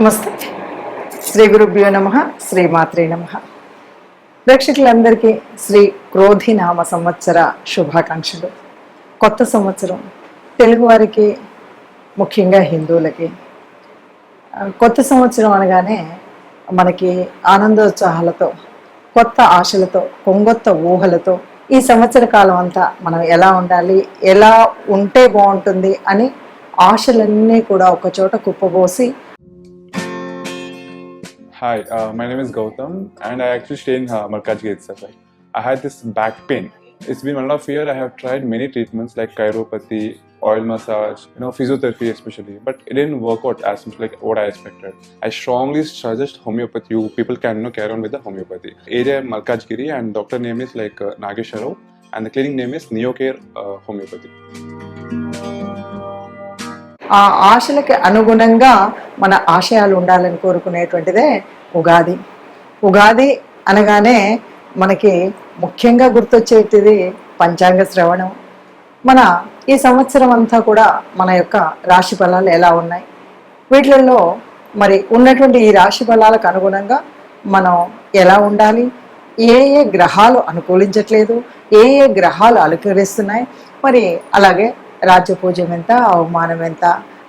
నమస్తే. శ్రీ గురుభ్యో నమ శ్రీ మాత్రే నమ. ప్రేక్షకులందరికీ శ్రీ క్రోధి నామ సంవత్సర శుభాకాంక్షలు. కొత్త సంవత్సరం. తెలుగువారికి ముఖ్యంగా హిందువులకి. కొత్త సంవత్సరం అనగానే మనకి ఆనందోత్సాహాలతో కొత్త ఆశలతో కొంగొత్త ఊహలతో ఈ సంవత్సర కాలం అంతా మనం ఎలా ఉండాలి ఎలా ఉంటే బాగుంటుంది అని ఆశలన్నీ కూడా ఒక చోట కుప్పబోసి Hi, uh, my name is Gautam, and I actually stay in uh, itself. Right? I had this back pain. It's been one and a year. I have tried many treatments like chiropathy, oil massage, you know, physiotherapy especially, but it didn't work out as much like what I expected. I strongly suggest homeopathy. You people can you know, carry on with the homeopathy. Area Malkajgiri, and doctor name is like uh, Nagesharov, and the clinic name is Neocare uh, Homeopathy. ఆ ఆశలకి అనుగుణంగా మన ఆశయాలు ఉండాలని కోరుకునేటువంటిదే ఉగాది. ఉగాది అనగానే మనకి ముఖ్యంగా గుర్తొచ్చేటిది పంచాంగ శ్రవణం. మన ఈ సంవత్సరం అంతా కూడా మన యొక్క రాశి ఫలాలు ఎలా ఉన్నాయి? వీటిలలో మరి ఉన్నటువంటి ఈ రాశి ఫలాలకు అనుగుణంగా మనం ఎలా ఉండాలి? ఏ ఏ గ్రహాలు అనుకూలించట్లేదు? ఏ ఏ గ్రహాలు అలంకరిస్తున్నాయి మరి అలాగే రాజ్యపూజ్యం ఎంత అవమానం ఎంత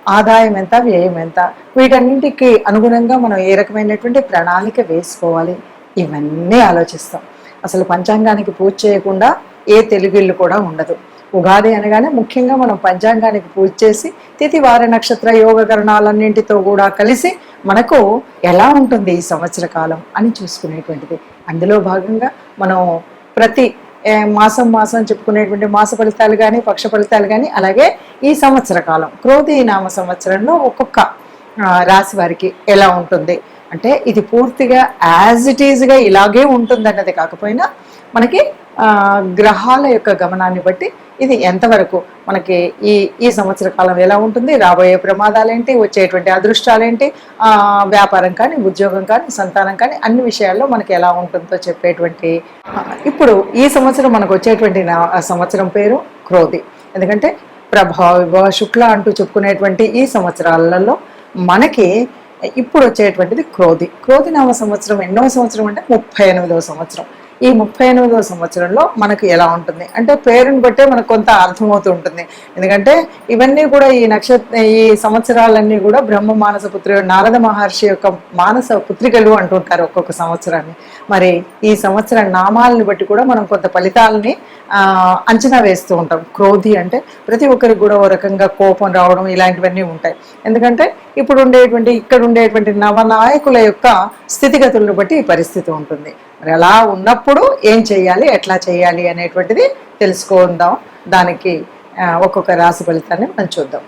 ఆదాయం ఎంత వ్యయం ఎంత వీటన్నింటికి అనుగుణంగా మనం ఏ రకమైనటువంటి ప్రణాళిక వేసుకోవాలి? ఇవన్నీ ఆలోచిస్తాం. అసలు పంచాంగానికి పూజ చేయకుండా ఏ తెలుగుళ్ళు కూడా ఉండదు. ఉగాది అనగానే ముఖ్యంగా మనం పంచాంగానికి పూజ చేసి తిథి వార నక్షత్ర యోగకరణాలన్నింటితో కూడా కలిసి మనకు ఎలా ఉంటుంది ఈ సంవత్సర కాలం అని చూసుకునేటువంటిది. అందులో భాగంగా మనం ప్రతి మాసం మాసం చెప్పుకునేటువంటి మాస ఫలితాలు కానీ పక్ష ఫలితాలు కానీ అలాగే ఈ సంవత్సర కాలం క్రోధి నామ సంవత్సరంలో ఒక్కొక్క రాశి వారికి ఎలా ఉంటుంది? అంటే ఇది పూర్తిగా యాజ్ ఇట్ ఈజ్గా ఇలాగే ఉంటుంది అన్నది కాకపోయినా మనకి గ్రహాల యొక్క గమనాన్ని బట్టి ఇది ఎంతవరకు మనకి ఈ ఈ సంవత్సర కాలం ఎలా ఉంటుంది రాబోయే ప్రమాదాలేంటి వచ్చేటువంటి అదృష్టాలేంటి వ్యాపారం కానీ ఉద్యోగం కానీ సంతానం కానీ అన్ని విషయాల్లో మనకి ఎలా ఉంటుందో చెప్పేటువంటి ఇప్పుడు ఈ సంవత్సరం మనకు వచ్చేటువంటి సంవత్సరం పేరు క్రోధి. ఎందుకంటే ప్రభావ విభవ శుక్ల అంటూ చెప్పుకునేటువంటి ఈ సంవత్సరాలలో మనకి ఇప్పుడు వచ్చేటువంటిది క్రోధి. క్రోధి నామ సంవత్సరం ఎన్నో సంవత్సరం అంటే ముప్పై ఎనిమిదవ సంవత్సరం. ఈ ముప్పై ఎనిమిదవ సంవత్సరంలో మనకు ఎలా ఉంటుంది? అంటే పేరుని బట్టే మనకు కొంత అర్థమవుతూ ఉంటుంది. ఎందుకంటే ఇవన్నీ కూడా ఈ నక్షత్ర ఈ సంవత్సరాలన్నీ కూడా బ్రహ్మ మానస పుత్రి నారద మహర్షి యొక్క మానస పుత్రికలు అంటుంటారు ఒక్కొక్క సంవత్సరాన్ని. మరి ఈ సంవత్సర నామాలని బట్టి కూడా మనం కొంత ఫలితాలని అంచనా వేస్తూ ఉంటాం. క్రోధి అంటే ప్రతి ఒక్కరికి కూడా ఓ రకంగా కోపం రావడం ఇలాంటివన్నీ ఉంటాయి. ఎందుకంటే ఇప్పుడు ఉండేటువంటి ఇక్కడ ఉండేటువంటి నవనాయకుల యొక్క స్థితిగతులను బట్టి ఈ పరిస్థితి ఉంటుంది. మరి అలా ఉన్నప్పుడు ఏం చేయాలి ఎట్లా చేయాలి అనేటువంటిది తెలుసుకుందాం. దానికి ఒక్కొక్క రాశి ఫలితాన్ని మనం చూద్దాం.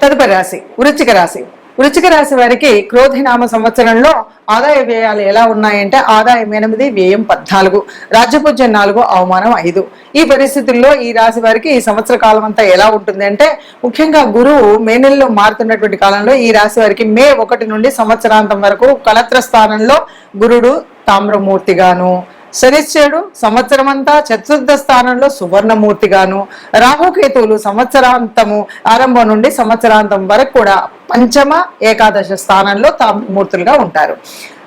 తదుపరి రాశి వృశ్చిక రాశి. వృశ్చిక రాశి వారికి క్రోధినామ సంవత్సరంలో ఆదాయ వ్యయాలు ఎలా ఉన్నాయంటే ఆదాయం ఎనిమిది వ్యయం పద్నాలుగు రాజ్యపూజ్యం నాలుగు అవమానం ఐదు. ఈ పరిస్థితుల్లో ఈ రాశి వారికి ఈ సంవత్సర కాలం అంతా ఎలా ఉంటుంది అంటే ముఖ్యంగా గురువు మే నెలలో మారుతున్నటువంటి కాలంలో ఈ రాశి వారికి మే ఒకటి నుండి సంవత్సరాంతం వరకు కలత్ర స్థానంలో గురుడు తామ్రమూర్తిగాను శనిశ్చరుడు సంవత్సరం అంతా చతుర్థ స్థానంలో సువర్ణమూర్తిగాను రాహుకేతువులు సంవత్సరాంతము ఆరంభం నుండి సంవత్సరాంతం వరకు కూడా పంచమ ఏకాదశ స్థానంలో తామూర్తులుగా ఉంటారు.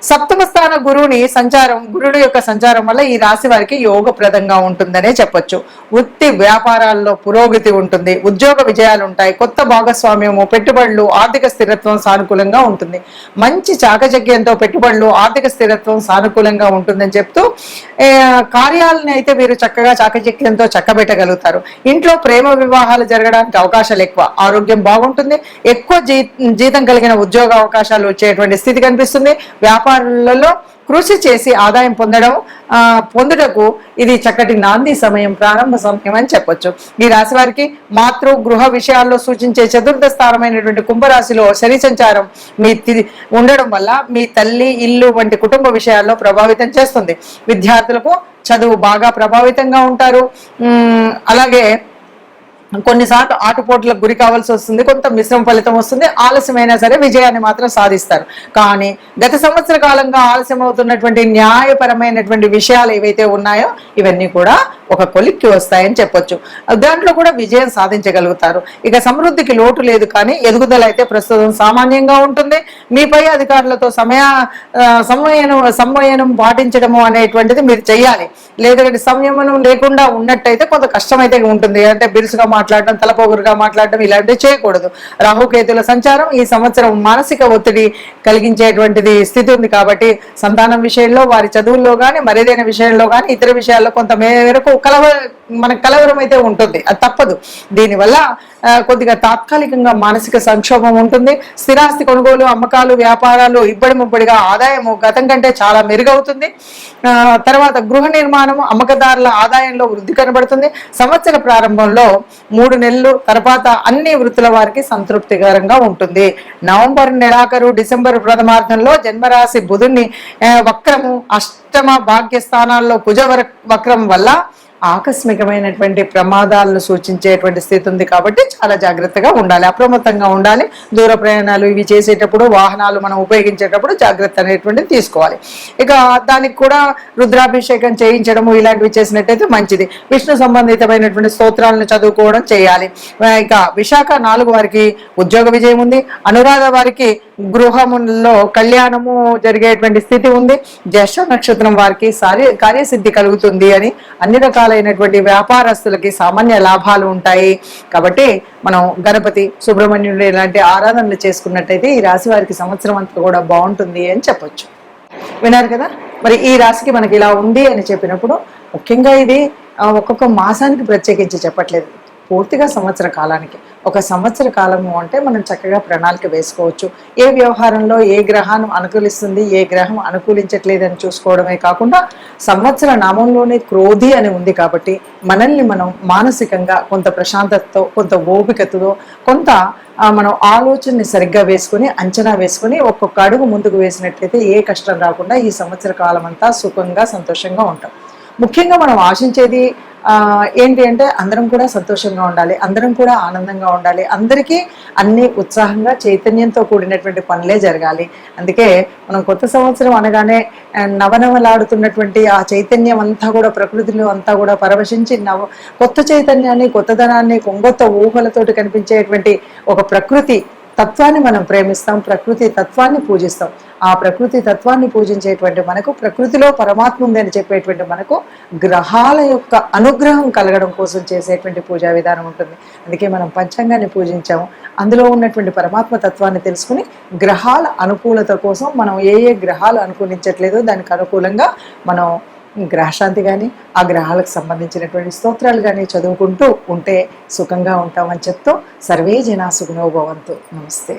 సప్తమ స్థాన గురువుని సంచారం గురుడు యొక్క సంచారం వల్ల ఈ రాశి వారికి యోగప్రదంగా ఉంటుందనే చెప్పొచ్చు. వృత్తి వ్యాపారాల్లో పురోగతి ఉంటుంది. ఉద్యోగ విజయాలు ఉంటాయి. కొత్త భాగస్వామ్యము పెట్టుబడులు ఆర్థిక స్థిరత్వం సానుకూలంగా ఉంటుంది. మంచి చాకచక్యంతో పెట్టుబడులు ఆర్థిక స్థిరత్వం సానుకూలంగా ఉంటుందని చెప్తూ కార్యాలను అయితే వీరు చక్కగా చాకచక్యంతో చక్కబెట్టగలుగుతారు. ఇంట్లో ప్రేమ వివాహాలు జరగడానికి అవకాశాలు ఎక్కువ. ఆరోగ్యం బాగుంటుంది. ఎక్కువ జీ జీతం కలిగిన ఉద్యోగ అవకాశాలు వచ్చేటువంటి స్థితి కనిపిస్తుంది. వ్యాపారులలో కృషి చేసి ఆదాయం పొందడం పొందుటకు ఇది చక్కటి నాంది సమయం ప్రారంభ సమయం అని చెప్పొచ్చు. ఈ రాశి వారికి మాతృ గృహ విషయాల్లో సూచించే చతుర్థ స్థానమైనటువంటి కుంభరాశిలో శని సంచారం మీ తి- ఉండడం వల్ల మీ తల్లి ఇల్లు వంటి కుటుంబ విషయాల్లో ప్రభావితం చేస్తుంది. విద్యార్థులకు చదువు బాగా ప్రభావితంగా ఉంటారు. అలాగే కొన్నిసార్లు ఆటుపోట్లకు గురి కావాల్సి వస్తుంది కొంత మిశ్రమ ఫలితం వస్తుంది ఆలస్యమైనా సరే విజయాన్ని మాత్రం సాధిస్తారు. కానీ గత సంవత్సర కాలంగా ఆలస్యం అవుతున్నటువంటి న్యాయపరమైనటువంటి విషయాలు ఏవైతే ఉన్నాయో ఇవన్నీ కూడా ఒక కొలిక్కి వస్తాయని చెప్పొచ్చు. దాంట్లో కూడా విజయం సాధించగలుగుతారు. ఇక సమృద్ధికి లోటు లేదు కానీ ఎదుగుదల అయితే ప్రస్తుతం సామాన్యంగా ఉంటుంది. మీపై అధికారులతో సమయ ఆ, సంవయనం పాటించడము అనేటువంటిది మీరు చేయాలి లేదంటే సంయమనం లేకుండా ఉన్నట్టయితే కొంత కష్టమైతే ఉంటుంది. అంటే బిరుసుగా మాట్లాడడం తలపోగురుగా మాట్లాడడం ఇలాంటివి చేయకూడదు. రాహుకేతుల సంచారం ఈ సంవత్సరం మానసిక ఒత్తిడి కలిగించేటువంటిది స్థితి ఉంది. కాబట్టి సంతానం విషయంలో వారి చదువుల్లో కానీ మరేదైన విషయంలో కానీ ఇతర విషయాల్లో కొంత మేరకు కలవ మన కలవరం అయితే ఉంటుంది. అది తప్పదు. దీనివల్ల కొద్దిగా తాత్కాలికంగా మానసిక సంక్షోభం ఉంటుంది. స్థిరాస్తి కొనుగోలు అమ్మకాలు వ్యాపారాలు ఇబ్బడి ముబ్బడిగా ఆదాయము గతం కంటే చాలా మెరుగవుతుంది. తర్వాత గృహ నిర్మాణము అమ్మకదారుల ఆదాయంలో వృద్ధి కనబడుతుంది. సంవత్సర ప్రారంభంలో మూడు నెలలు తర్వాత అన్ని వృత్తుల వారికి సంతృప్తికరంగా ఉంటుంది. నవంబర్ నెలాఖరు డిసెంబర్ ప్రథమార్థంలో జన్మరాశి బుధుని వక్రము అష్టమ భాగ్య స్థానాల్లో కుజ వక్రం వల్ల ఆకస్మికమైనటువంటి ప్రమాదాలను సూచించేటువంటి స్థితి ఉంది కాబట్టి చాలా జాగ్రత్తగా ఉండాలి అప్రమత్తంగా ఉండాలి. దూర ప్రయాణాలు ఇవి చేసేటప్పుడు వాహనాలు మనం ఉపయోగించేటప్పుడు జాగ్రత్త అనేటువంటిది తీసుకోవాలి. ఇక దానికి కూడా రుద్రాభిషేకం చేయించడము ఇలాంటివి చేసినట్టయితే మంచిది. విష్ణు సంబంధితమైనటువంటి స్తోత్రాలను చదువుకోవడం చేయాలి. ఇక విశాఖ నాలుగు వారికి ఉద్యోగ విజయం ఉంది. అనురాధ వారికి గృహములో కళ్యాణము జరిగేటువంటి స్థితి ఉంది. జ్యేష్ఠ నక్షత్రం వారికి సారి కార్యసిద్ధి కలుగుతుంది అని అన్ని రకాల రకాలైనటువంటి వ్యాపారస్తులకి సామాన్య లాభాలు ఉంటాయి. కాబట్టి మనం గణపతి సుబ్రహ్మణ్యుడు ఇలాంటి ఆరాధనలు చేసుకున్నట్టయితే ఈ రాశి వారికి సంవత్సరం అంతా కూడా బాగుంటుంది అని చెప్పొచ్చు. విన్నారు కదా? మరి ఈ రాశికి మనకి ఇలా ఉంది అని చెప్పినప్పుడు ముఖ్యంగా ఇది ఒక్కొక్క మాసానికి ప్రత్యేకించి చెప్పట్లేదు. పూర్తిగా సంవత్సర కాలానికి. ఒక సంవత్సర కాలము అంటే మనం చక్కగా ప్రణాళిక వేసుకోవచ్చు. ఏ వ్యవహారంలో ఏ గ్రహాన్ని అనుకూలిస్తుంది ఏ గ్రహం అనుకూలించట్లేదని చూసుకోవడమే కాకుండా సంవత్సర నామంలోనే క్రోధి అని ఉంది కాబట్టి మనల్ని మనం మానసికంగా కొంత ప్రశాంతతతో కొంత ఓపికతో కొంత మనం ఆలోచనని సరిగ్గా వేసుకుని అంచనా వేసుకుని ఒక్కొక్క అడుగు ముందుకు వేసినట్లయితే ఏ కష్టం రాకుండా ఈ సంవత్సర కాలం అంతా సుఖంగా సంతోషంగా ఉంటాం. ముఖ్యంగా మనం ఆశించేది ఏంటి అంటే అందరం కూడా సంతోషంగా ఉండాలి అందరం కూడా ఆనందంగా ఉండాలి. అందరికీ అన్ని ఉత్సాహంగా చైతన్యంతో కూడినటువంటి పనులే జరగాలి. అందుకే మనం కొత్త సంవత్సరం అనగానే నవనవలాడుతున్నటువంటి ఆ చైతన్యం అంతా కూడా ప్రకృతిలో అంతా కూడా పరవశించి నవ కొత్త చైతన్యాన్ని కొత్తదనాన్ని కొంగొత్త ఊహలతోటి కనిపించేటువంటి ఒక ప్రకృతి తత్వాన్ని మనం ప్రేమిస్తాం ప్రకృతి తత్వాన్ని పూజిస్తాం. ఆ ప్రకృతి తత్వాన్ని పూజించేటువంటి మనకు ప్రకృతిలో పరమాత్మ ఉందని చెప్పేటువంటి మనకు గ్రహాల యొక్క అనుగ్రహం కలగడం కోసం చేసేటువంటి పూజా విధానం ఉంటుంది. అందుకే మనం పంచాంగాన్ని పూజించాము. అందులో ఉన్నటువంటి పరమాత్మ తత్వాన్ని తెలుసుకుని గ్రహాల అనుకూలత కోసం మనం ఏ ఏ గ్రహాలు అనుకూలించట్లేదో దానికి అనుకూలంగా మనం గ్రహశాంతి కానీ ఆ గ్రహాలకు సంబంధించినటువంటి స్తోత్రాలు కానీ చదువుకుంటూ ఉంటే సుఖంగా ఉంటామని చెప్తూ సర్వే జనా సుఖనోభవంతు నమస్తే.